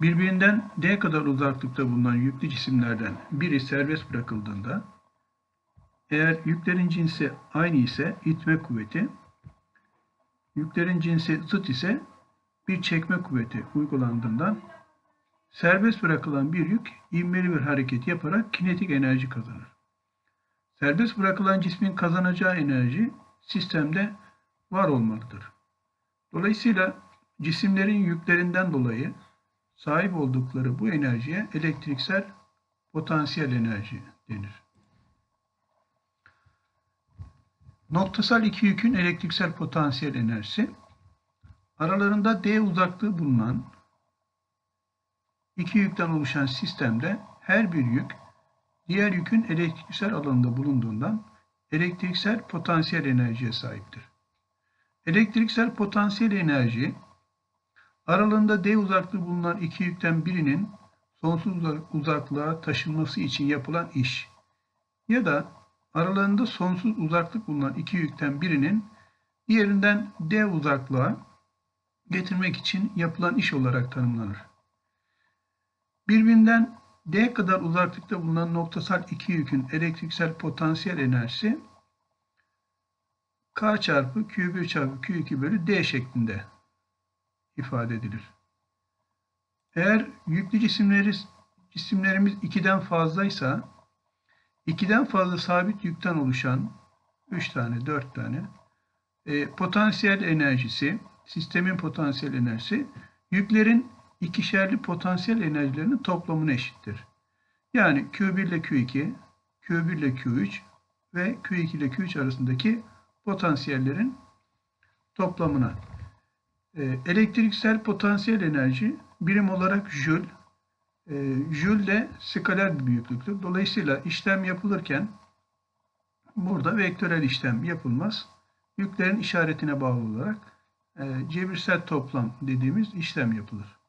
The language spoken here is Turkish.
Birbirinden d kadar uzaklıkta bulunan yüklü cisimlerden biri serbest bırakıldığında eğer yüklerin cinsi aynı ise itme kuvveti, yüklerin cinsi zıt ise bir çekme kuvveti uygulandığından serbest bırakılan bir yük ivmeli bir hareket yaparak kinetik enerji kazanır. Serbest bırakılan cismin kazanacağı enerji sistemde var olmalıdır. Dolayısıyla cisimlerin yüklerinden dolayı sahip oldukları bu enerjiye elektriksel potansiyel enerji denir. Noktasal iki yükün elektriksel potansiyel enerjisi aralarında d uzaklığı bulunan iki yükten oluşan sistemde her bir yük diğer yükün elektriksel alanında bulunduğundan elektriksel potansiyel enerjiye sahiptir. Elektriksel potansiyel enerji aralığında d uzaklığı bulunan iki yükten birinin sonsuz uzaklığa taşınması için yapılan iş ya da aralarında sonsuz uzaklık bulunan iki yükten birinin diğerinden d uzaklığa getirmek için yapılan iş olarak tanımlanır. Birbirinden d kadar uzaklıkta bulunan noktasal iki yükün elektriksel potansiyel enerjisi k çarpı q1 çarpı q2 bölü d şeklinde ifade edilir. Eğer yüklü cisimleri, cisimlerimiz 2'den fazlaysa 2'den fazla sabit yükten oluşan 3 tane, 4 tane e, potansiyel enerjisi, sistemin potansiyel enerjisi yüklerin ikişerli potansiyel enerjilerinin toplamına eşittir. Yani Q1 ile Q2, Q1 ile Q3 ve Q2 ile Q3 arasındaki potansiyellerin toplamına. E, elektriksel potansiyel enerji birim olarak Joule. E, Joule de skaler bir büyüklüktür. Dolayısıyla işlem yapılırken burada vektörel işlem yapılmaz. Yüklerin işaretine bağlı olarak e, cebirsel toplam dediğimiz işlem yapılır.